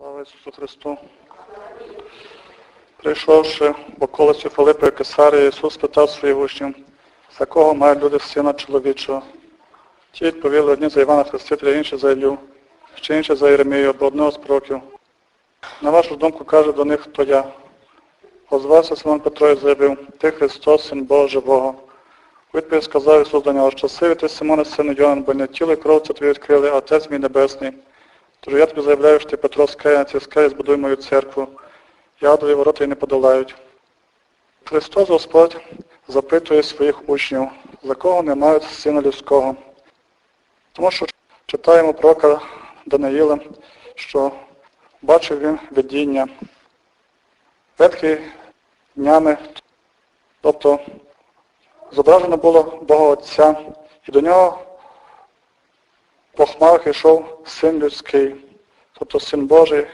Слава Ісусу Христу. Прийшовши в околиці Филипа і Кесарії, Ісус питав своїх учнів, за кого мають люди сина чоловічого. Ті відповіли одні за Івана Хрестителя, інші за Ілю, ще інші за Єремію, або одного з пророків. На вашу думку каже до них, хто я. Озвався Симон Петро і заявив, ти Христос, Син Бога Живого. Відповідь сказав Ісус до нього, щасливий ти, Симоне, сину Йоанн, бо не тіло і кров це тобі відкрили, а Отець мій Небесний. Тож я тобі заявляю, що ти Петро скея, на цій скелі збудуй мою церкву. Ядові ворота й не подолають. Христос Господь запитує своїх учнів, за кого не мають сина людського. Тому що читаємо пророка Даниїла, що бачив він видіння. Ветхі днями, тобто зображено було Бога Отця, і до нього по хмарах йшов Син людський, тобто Син Божий,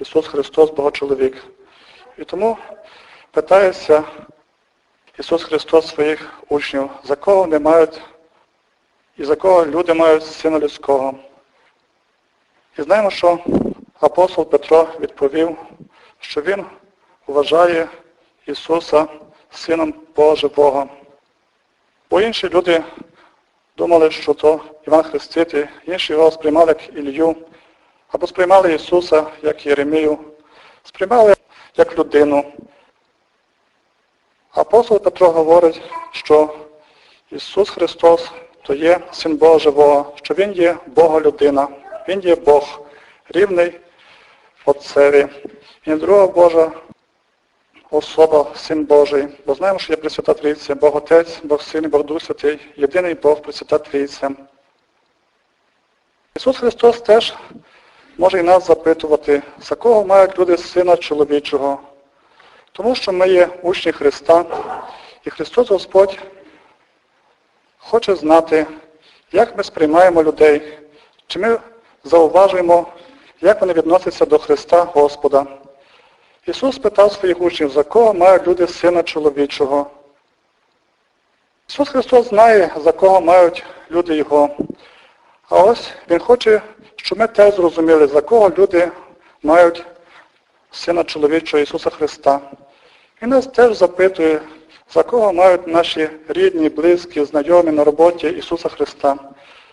Ісус Христос, Богочоловік. І тому питається Ісус Христос своїх учнів, за кого не мають і за кого люди мають Сина людського. І знаємо, що апостол Петро відповів, що він вважає Ісуса Сином Божа Бога. Бо інші люди думали, що то Іван Хреститель, інші його сприймали як Ілью, або сприймали Ісуса як Єремію, сприймали як людину. Апостол Петро говорить, що Ісус Христос то є Син Бога Живого, що Він є Бога людина, Він є Бог, рівний Отцеві. Він друга Божа особа, Син Божий. Бо знаємо, що є Пресвята Трійця, Бог Отець, Бог Син і Бог Дух Святий, єдиний Бог Пресвята Трійця. Ісус Христос теж може і нас запитувати, за кого мають люди Сина чоловічого. Тому що ми є учні Христа, і Христос Господь хоче знати, як ми сприймаємо людей, чи ми зауважуємо, як вони відносяться до Христа Господа. Ісус питав своїх учнів, за кого мають люди Сина чоловічого. Ісус Христос знає, за кого мають люди Його. А ось Він хоче, щоб ми теж зрозуміли, за кого люди мають Сина чоловічого Ісуса Христа. Він нас теж запитує, за кого мають наші рідні, близькі, знайомі на роботі Ісуса Христа.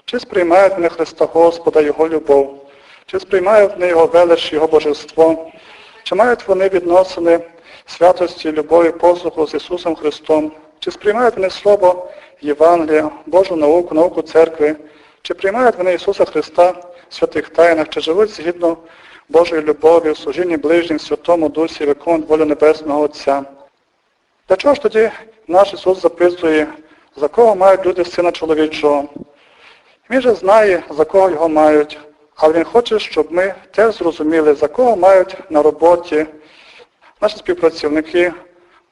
Чи сприймають вони Христа Господа, Його любов, чи сприймають вони Його велич, Його божество, чи мають вони відносини святості, любові, послуху з Ісусом Христом, чи сприймають вони Слово Євангелія, Божу науку, науку церкви, чи приймають вони Ісуса Христа в святих тайнах, чи живуть згідно Божої любові, служінні ближнім, Святому Дусі, виконують волю Небесного Отця. Для чого ж тоді наш Ісус записує, за кого мають люди Сина чоловічого? Він же знає, за кого його мають, але Він хоче, щоб ми теж зрозуміли, за кого мають на роботі наші співпрацівники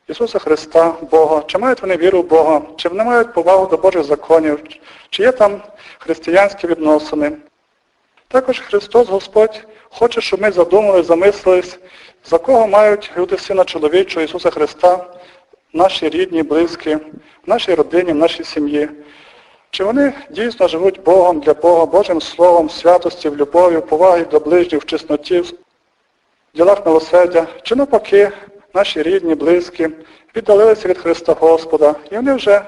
Ісуса Христа, Бога, чи мають вони віру в Бога, чи вони мають повагу до Божих законів, чи є там християнські відносини. Також Христос Господь хоче, щоб ми задумали, замислились, за кого мають люди Сина чоловічого Ісуса Христа, наші рідні, близькі, в нашій родині, в нашій сім'ї. Чи вони дійсно живуть Богом для Бога, Божим Словом, святості, в любові, в повагі до ближніх, в чесноті, в ділах милосердя, чи навпаки, наші рідні, близькі, віддалилися від Христа Господа, і вони вже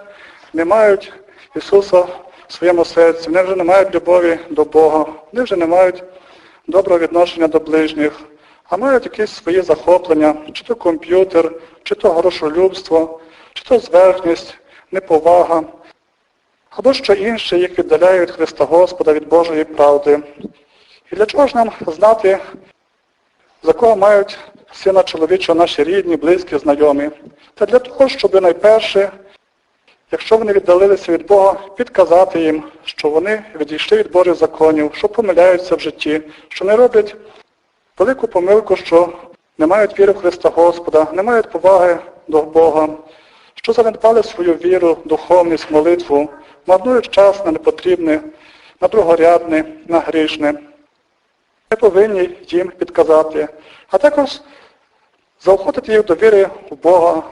не мають Ісуса в своєму серці, вони вже не мають любові до Бога, вони вже не мають доброго відношення до ближніх, а мають якісь свої захоплення, чи то комп'ютер, чи то грошолюбство, чи то зверхність, неповага, або що інше їх віддаляє від Христа Господа, від Божої правди. І для чого ж нам знати, за кого мають сина чоловічого наші рідні, близькі, знайомі? Та для того, щоб найперше, якщо вони віддалилися від Бога, підказати їм, що вони відійшли від Божих законів, що помиляються в житті, що не роблять велику помилку, що не мають віри в Христа Господа, не мають поваги до Бога, що занедбали свою віру, духовність, молитву, марнують час на непотрібне, на другорядне, на грішне. Ми повинні їм підказати, а також заохотити їх до віри в Бога,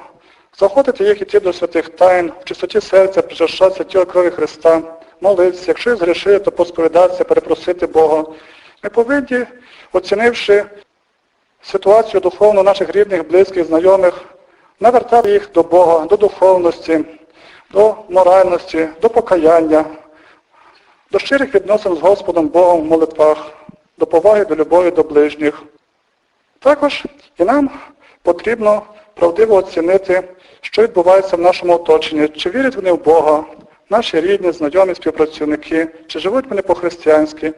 заохотити їх іти до святих тайн, в чистоті серця, причащатися тіла крові Христа, молитися, якщо їх згрішили, то посповідатися, перепросити Бога. Ми повинні, оцінивши ситуацію духовно наших рідних, близьких, знайомих, навертати їх до Бога, до духовності, до моральності, до покаяння, до щирих відносин з Господом Богом в молитвах, до поваги, до любові до ближніх. Також і нам потрібно правдиво оцінити, що відбувається в нашому оточенні, чи вірять вони в Бога, наші рідні, знайомі, співпрацівники, чи живуть вони по-християнськи.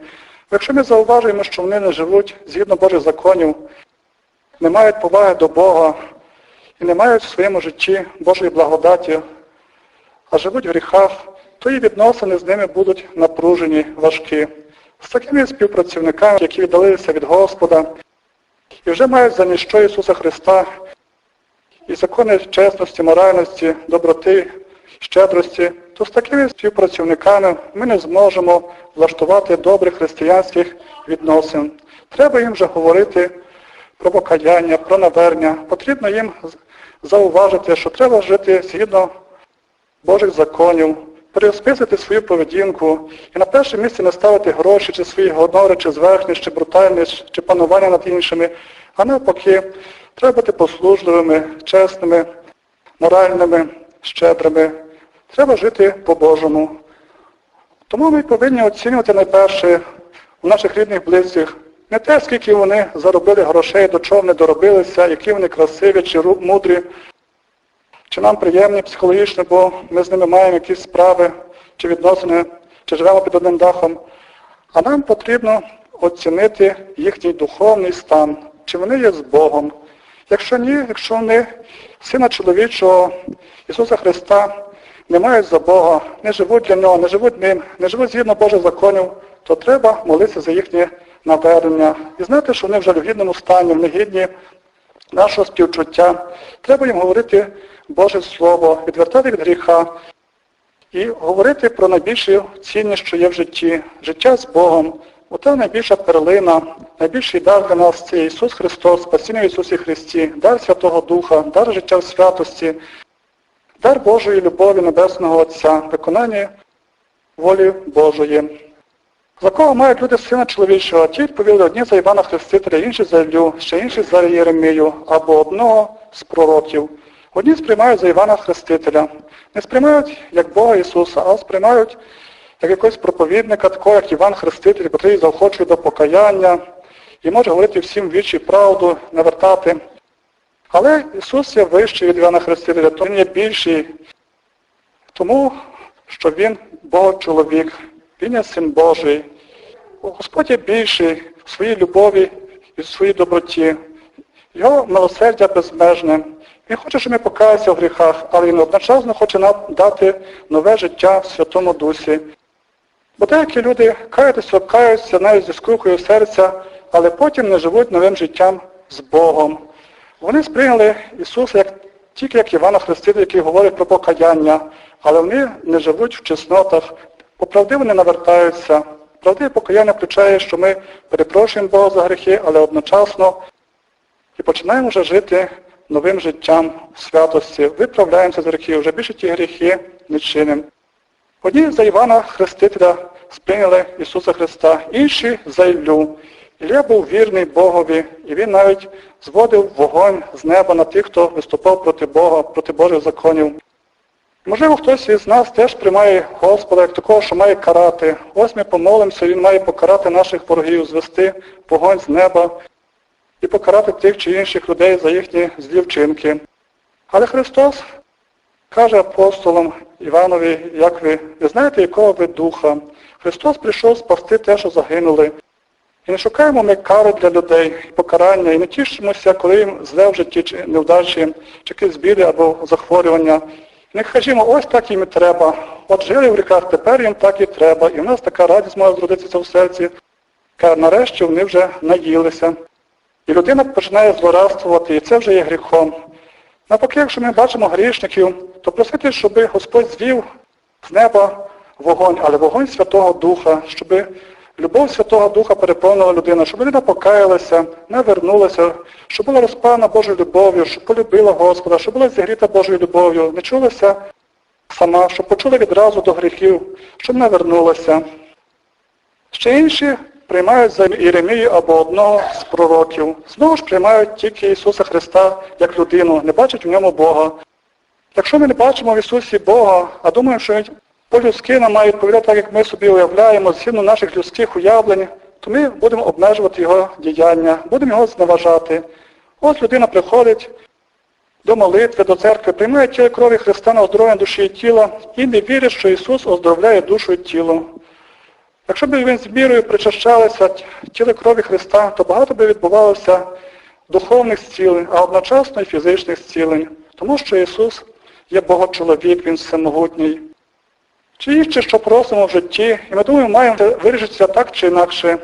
Якщо ми зауважуємо, що вони не живуть згідно Божих законів, не мають поваги до Бога і не мають в своєму житті Божої благодаті, а живуть в гріхах, то і відносини з ними будуть напружені, важкі. З такими співпрацівниками, які віддалилися від Господа, і вже мають за ніщо Ісуса Христа і закони чесності, моральності, доброти, щедрості, то з такими співпрацівниками ми не зможемо влаштувати добрих християнських відносин. Треба їм вже говорити про покаяння, про навернення. Потрібно їм зауважити, що треба жити згідно Божих законів, переосмислити свою поведінку і на перше місце не ставити гроші, чи свої гонори, чи зверхність, чи брутальність, чи панування над іншими, а навпаки, треба бути послужливими, чесними, моральними, щедрими. Треба жити по-божому. Тому ми повинні оцінювати найперше у наших рідних близьких не те, скільки вони заробили грошей, до чого вони доробилися, які вони красиві чи мудрі, чи нам приємні психологічно, бо ми з ними маємо якісь справи, чи відносини, чи живемо під одним дахом. А нам потрібно оцінити їхній духовний стан, чи вони є з Богом. Якщо ні, якщо вони Сина чоловічого Ісуса Христа не мають за Бога, не живуть для Нього, не живуть ним, не живуть згідно Божих законів, то треба молитися за їхнє навернення. І знати, що вони вже в гідному стані, вони гідні нашого співчуття. Треба їм говорити Боже Слово, відвертати від гріха і говорити про найбільшу цінність, що є в житті, життя з Богом. Ота найбільша перлина, найбільший дар для нас це Ісус Христос, спасіння в Ісусі Христі, дар Святого Духа, дар життя в святості, дар Божої любові Небесного Отця, виконання волі Божої. За кого мають люди сина чоловічого? Ті відповіли одні за Івана Хрестителя, інші за Іллю, ще інші за Єремію, або одного з пророків. Одні сприймають за Івана Хрестителя. Не сприймають як Бога Ісуса, а сприймають як якогось проповідника, такого, як Іван Хреститель, який заохочує до покаяння і може говорити всім вічі правду, навертати. Але Ісус є вищий від Івана Хрестителя, то Він є більший, тому що Він Бог-чоловік, Він є Син Божий. Господь є більший в своїй любові і в своїй доброті. Його милосердя безмежне. Він хоче, щоб ми покаялися в гріхах, але він одночасно хоче нам дати нове життя в Святому Дусі. Бо деякі люди каються, каються навіть зі скрухою серця, але потім не живуть новим життям з Богом. Вони сприйняли Ісуса як, тільки як Івана Хрестителя, який говорить про покаяння, але вони не живуть в чеснотах, поправди вони навертаються. Правдиве покаяння включає, що ми перепрошуємо Бога за гріхи, але одночасно і починаємо вже жити новим життям в святості, виправляємося з гріхів, вже більше ті гріхи не чинимо. Одні за Івана Хрестителя сприйняли Ісуса Христа, інші за Іллю. Ілля був вірний Богові, і він навіть зводив вогонь з неба на тих, хто виступав проти Бога, проти Божих законів. Можливо, хтось із нас теж приймає Господа як такого, що має карати. Ось ми помолимося, Він має покарати наших ворогів, звести вогонь з неба і покарати тих чи інших людей за їхні злі вчинки. Але Христос каже апостолам Іванові, як ви, не знаєте, якого ви духа. Христос прийшов спасти те, що загинули. І не шукаємо ми кари для людей, покарання, і не тішимося, коли їм зле в житті, чи невдачі, чи якісь біди або захворювання. Не кажімо, ось так їм і треба. От жили в ріках, тепер їм так і треба. І в нас така радість може зродитися в серці. Каже, нарешті вони вже наїлися. І людина починає злорадствувати, і це вже є гріхом. Навпаки, якщо ми бачимо грішників, то просити, щоб Господь звів з неба вогонь, але вогонь Святого Духа, щоб любов Святого Духа переповнила людину, щоб людина покаялася, не вернулася, щоб була розпалена Божою любов'ю, щоб полюбила Господа, щоб була зігріта Божою любов'ю, не чулася сама, щоб почула відразу до гріхів, щоб не вернулася. Ще інші приймають за Єремію або одного з пророків. Знову ж приймають тільки Ісуса Христа як людину, не бачать в ньому Бога. Якщо ми не бачимо в Ісусі Бога, а думаємо, що по-людськи нам має відповідати так, як ми собі уявляємо, згідно наших людських уявлень, то ми будемо обмежувати Його діяння, будемо його зневажати. От людина приходить до молитви, до церкви, приймає тіло крові Христа на оздоровлення душі і тіла і не вірить, що Ісус оздоровляє душу і тіло. Якщо б він з вірою причащалися тіли крові Христа, то багато би відбувалося духовних зцілень, а одночасно і фізичних зцілень. Тому що Ісус є Богочоловік, Він всемогутній. Чи їх, чи що просимо в житті, і ми думаємо, маємо вирішитися так чи інакше.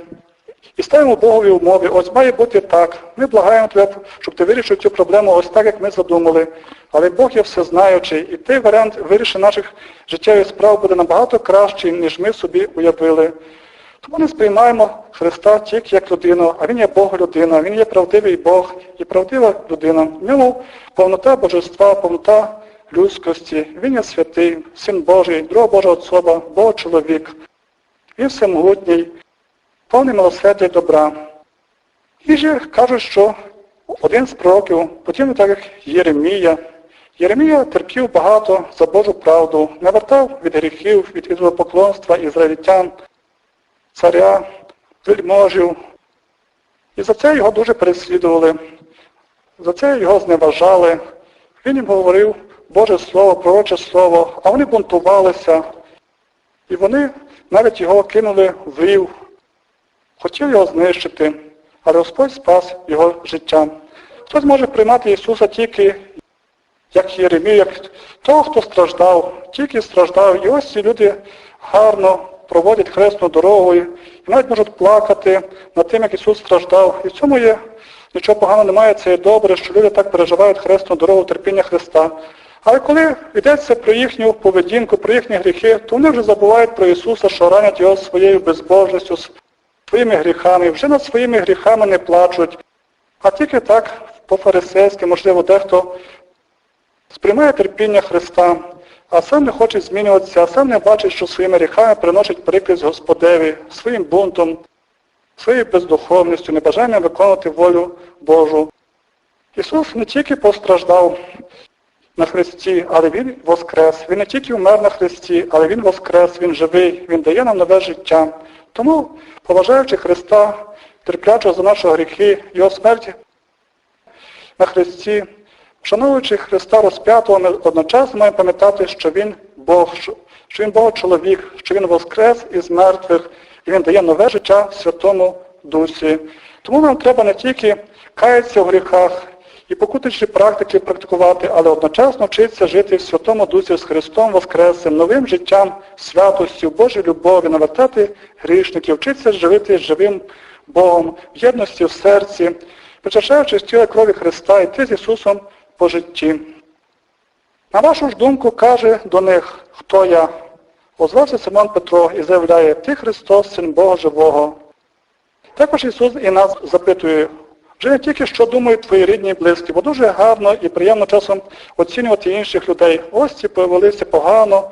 І ставимо Богові умови, ось має бути так. Ми благаємо тебе, щоб ти вирішив цю проблему ось так, як ми задумали. Але Бог є всезнаючий, і той варіант вирішення наших життєвих справ буде набагато кращий, ніж ми собі уявили. Тому не сприймаємо Христа тільки як людину, а Він є Бог людина, Він є правдивий Бог і правдива людина. В ньому повнота божества, повнота людськості. Він є святий, Син Божий, друга Божа особа, Бог чоловік. Він всемогутній, повний милосердя і добра. І же кажуть, що один з пророків, подібно так як Єремія, Єремія терпів багато за Божу правду, не вертав від гріхів, від ідолопоклонства ізраїльтян, царя, вельможів. І за це його дуже переслідували, за це його зневажали. Він їм говорив Боже Слово, пророче Слово, а вони бунтувалися. І вони навіть його кинули в рів, хотів його знищити, але Господь спас його життя. Хтось може приймати Ісуса тільки як Єремію, як того, хто страждав, тільки страждав. І ось ці люди гарно проводять хресну дорогу і навіть можуть плакати над тим, як Ісус страждав. І в цьому є нічого поганого немає, це є добре, що люди так переживають хресну дорогу терпіння Христа. Але коли йдеться про їхню поведінку, про їхні гріхи, то вони вже забувають про Ісуса, що ранять його своєю безбожністю, своїми гріхами. Вже над своїми гріхами не плачуть. А тільки так, по-фарисейськи, можливо, дехто сприймає терпіння Христа, а сам не хоче змінюватися, а сам не бачить, що своїми гріхами приносить прикрість Господеві, своїм бунтом, своєю бездуховністю, небажанням виконувати волю Божу. Ісус не тільки постраждав на Христі, але Він воскрес. Він не тільки вмер на Христі, але Він воскрес, Він живий, Він дає нам нове життя. Тому, поважаючи Христа, терплячого за наші гріхи, Його смерті на Христі, вшановуючи Христа розп'ятого, ми одночасно маємо пам'ятати, що Він Бог, що Він Бог чоловік, що Він воскрес із мертвих, і Він дає нове життя Святому Дусі. Тому нам треба не тільки каятися в гріхах і покутичі практики практикувати, але одночасно вчитися жити в Святому Дусі з Христом Воскресом, новим життям, святостю, Божій любові, навертати грішників, вчитися жити живим Богом, в єдності в серці, причащаючись тіла крові Христа, йти з Ісусом по житті. На вашу ж думку каже до них, хто я? Озвався Симон Петро і заявляє, ти Христос, Син Бога Живого. Також Ісус і нас запитує, вже не тільки, що думають твої рідні і близькі, бо дуже гарно і приємно часом оцінювати інших людей. Ось ці повелися погано,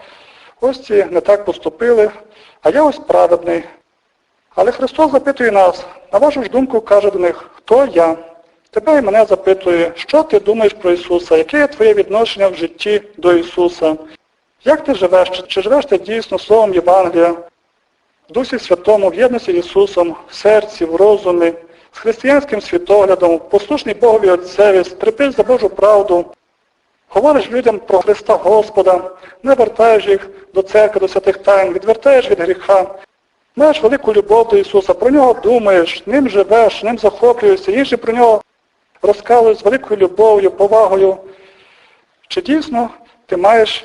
ось ці не так поступили, а я ось праведний. Але Христос запитує нас, на вашу ж думку каже до них, хто я? Тебе і мене запитує, що ти думаєш про Ісуса, яке є твоє відношення в житті до Ісуса? Як ти живеш? Чи, живеш ти дійсно Словом Євангелія, в Дусі Святому, в єдності з Ісусом, в серці, в розумі, з християнським світоглядом, послушний Богові Отцеві, стрепиш за Божу правду, говориш людям про Христа Господа, не вертаєш їх до церкви, до святих тайн, відвертаєш від гріха, маєш велику любов до Ісуса, про нього думаєш, ним живеш, ним захоплюєшся, інші про нього розказують з великою любов'ю, повагою. Чи дійсно ти маєш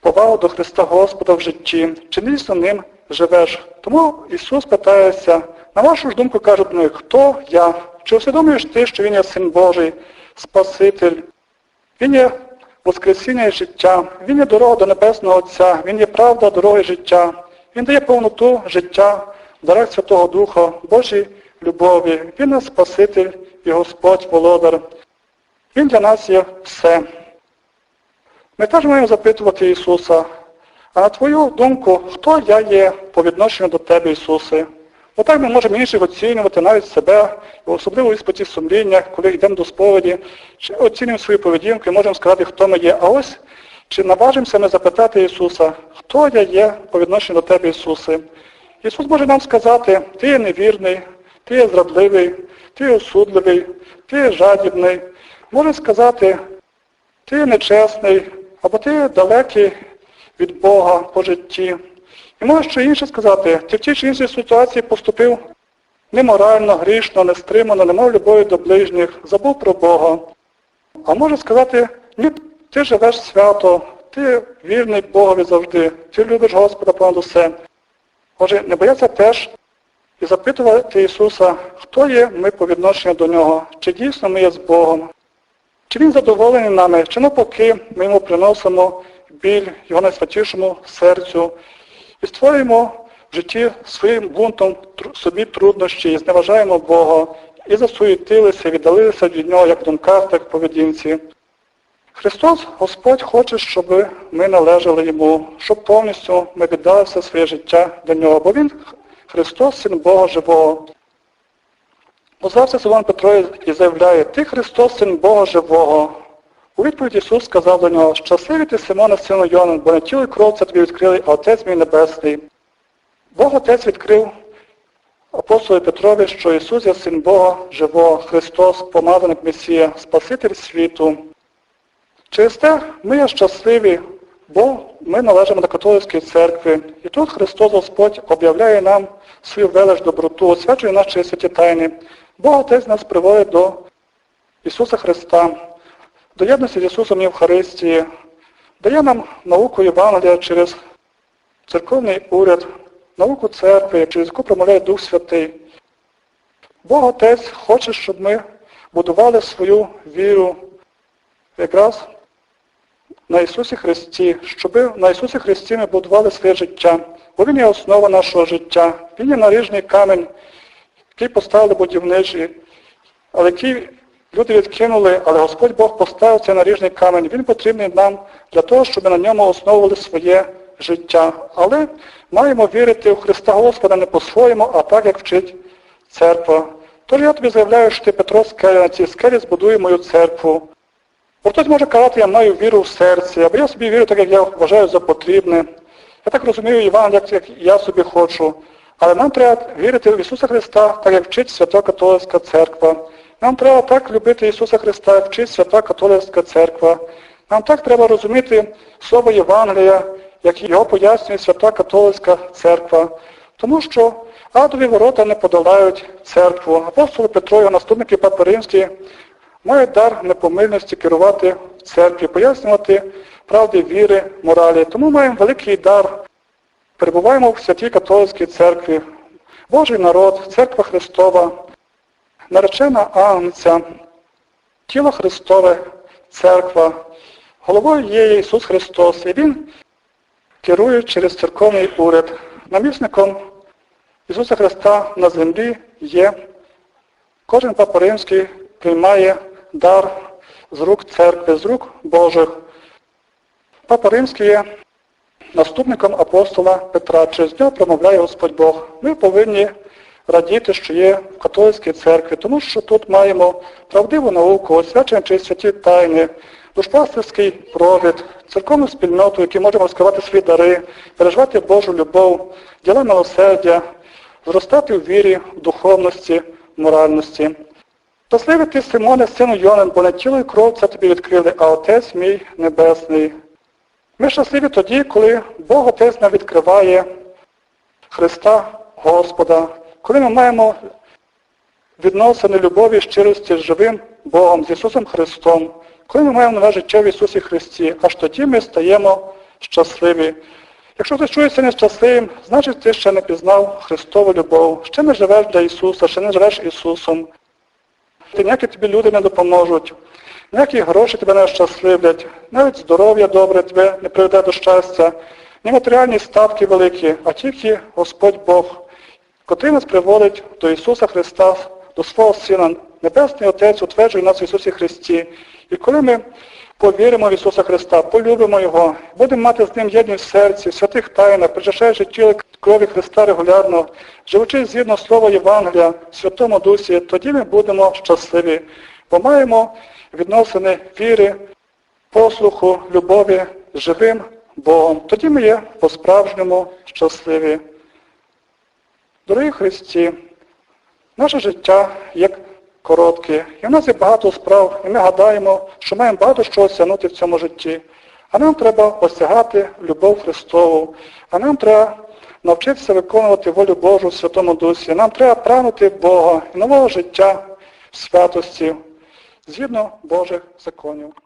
повагу до Христа Господа в житті, чи дійсно ним живеш? Тому Ісус питається, на вашу ж думку каже до них, хто я? Чи усвідомлюєш ти, що Він є Син Божий, Спаситель? Він є Воскресіння і життя, Він є дорога до Небесного Отця, Він є правда, дорога і життя. Він дає повноту життя, дарах Святого Духа, Божій любові. Він є Спаситель і Господь Володар. Він для нас є все. Ми теж маємо запитувати Ісуса, а на твою думку, хто я є по відношенню до Тебе, Ісусе? Отак ми можемо інших оцінювати, навіть себе, особливо у споті сумління, коли йдемо до сповіді, чи оцінюємо свою поведінку і можемо сказати, хто ми є. А ось чи наважимося ми запитати Ісуса, хто я є по відношенню до Тебе, Ісусе? Ісус може нам сказати, ти є невірний, ти є зрадливий, ти є осудливий, ти є жадібний. Може сказати, ти є нечесний, або ти є далекий від Бога по житті. І може що інше сказати, ти в тій чи іншій ситуації поступив неморально, грішно, нестримано, не мав любові до ближніх, забув про Бога. А може сказати, ні, ти живеш свято, ти вірний Богові завжди, ти любиш Господа понад усе. Отже, не бояться теж і запитувати Ісуса, хто є ми по відношенню до Нього, чи дійсно ми є з Богом, чи Він задоволений нами, чи навпаки ми йому приносимо біль Його найсвятішому серцю і створюємо в житті своїм бунтом собі труднощі і зневажаємо Бога, і засуєтилися, віддалилися від Нього як в думках, так в поведінці. Христос, Господь, хоче, щоб ми належали Йому, щоб повністю ми віддали все своє життя для Нього, бо Він Христос, Син Бога Живого. Озвався Симон Петро і заявляє, ти Христос, Син Бога Живого. У відповідь Ісус сказав до нього, щасливий ти Симона, сину Йонин, бо не тіло і кров це тобі відкрили, а Отець мій Небесний. Бог Отець відкрив апостолу Петрові, що Ісус є Син Бога Живого, Христос, помазаник Месія, Спаситель світу. Через те ми є щасливі, бо ми належимо до католицької церкви. І тут Христос Господь об'являє нам свою велич доброту, освячує через святі тайни. Бог Отець нас приводить до Ісуса Христа, до єдності з Ісусом Євхаристії, дає нам науку Євангелія через церковний уряд, науку церкви, через яку промовляє Дух Святий. Бог Отець хоче, щоб ми будували свою віру якраз на Ісусі Христі, щоб на Ісусі Христі ми будували своє життя, бо Він є основа нашого життя. Він є наріжний камінь, який поставили будівничі, але який люди відкинули, але Господь Бог поставив цей наріжний камінь. Він потрібний нам для того, щоб ми на ньому основували своє життя. Але маємо вірити в Христа Господа не по-своєму, а так, як вчить церква. Тож я тобі заявляю, що ти Петро скеля, на цій скелі збудує мою церкву. Бо хтось може казати, я маю віру в серці, або я собі вірю так, як я вважаю за потрібне. Я так розумію Іван, як, як я собі хочу. Але нам треба вірити в Ісуса Христа, так як вчить Свята Католицька Церква. Нам треба так любити Ісуса Христа, вчить Свята Католицька Церква. Нам так треба розуміти Слово Євангелія, як його пояснює Свята Католицька Церква. Тому що адові ворота не подолають церкву. Апостол Петро, його наступники Папи Римські, мають дар непомильності керувати церкві, пояснювати правди віри, моралі. Тому маємо великий дар. Перебуваємо в святій католицькій церкві. Божий народ, церква Христова, наречена Агнця, тіло Христове, церква. Головою є Ісус Христос, і Він керує через церковний уряд. Намісником Ісуса Христа на землі є кожен папа римський приймає дар з рук церкви, з рук Божих. Папа Римський є наступником апостола Петра. Через нього промовляє Господь Бог. Ми повинні радіти, що є в католицькій церкві, тому що тут маємо правдиву науку, освячення через святі тайни, душпастерський провід, церковну спільноту, які можемо розкривати свої дари, переживати Божу любов, діла милосердя, зростати в вірі, в духовності, в моральності. Щасливий ти, Симоне, сину Йонин, бо не тіло і кров це тобі відкрили, а Отець мій Небесний. Ми щасливі тоді, коли Бог Отець нам відкриває Христа Господа, коли ми маємо відносини любові, щирості з живим Богом, з Ісусом Христом, коли ми маємо нове життя в Ісусі Христі, аж тоді ми стаємо щасливі. Якщо ти чуєшся нещасливим, значить ти ще не пізнав Христову любов, ще не живеш для Ісуса, ще не живеш Ісусом. Ніякі тобі люди не допоможуть, ніякі гроші тебе не щасливлять, навіть здоров'я добре тебе не приведе до щастя, ні матеріальні статки великі, а тільки Господь Бог, котрий нас приводить до Ісуса Христа, до свого Сина. Небесний Отець утверджує нас в Ісусі Христі. І коли ми повіримо в Ісуса Христа, полюбимо Його, будемо мати з Ним єдність в серці, святих тайнах, причащаючи тіло крові Христа регулярно, живучи згідно Слова Євангелія Святому Дусі, тоді ми будемо щасливі, бо маємо відносини віри, послуху, любові живим Богом. Тоді ми є по-справжньому щасливі. Дорогі Христі, наше життя є коротке, і в нас є багато справ, і ми гадаємо, що маємо багато що осягнути в цьому житті. А нам треба осягати любов Христову, а нам треба навчитися виконувати волю Божу в Святому Дусі. Нам треба прагнути Бога і нового життя в святості, згідно Божих законів.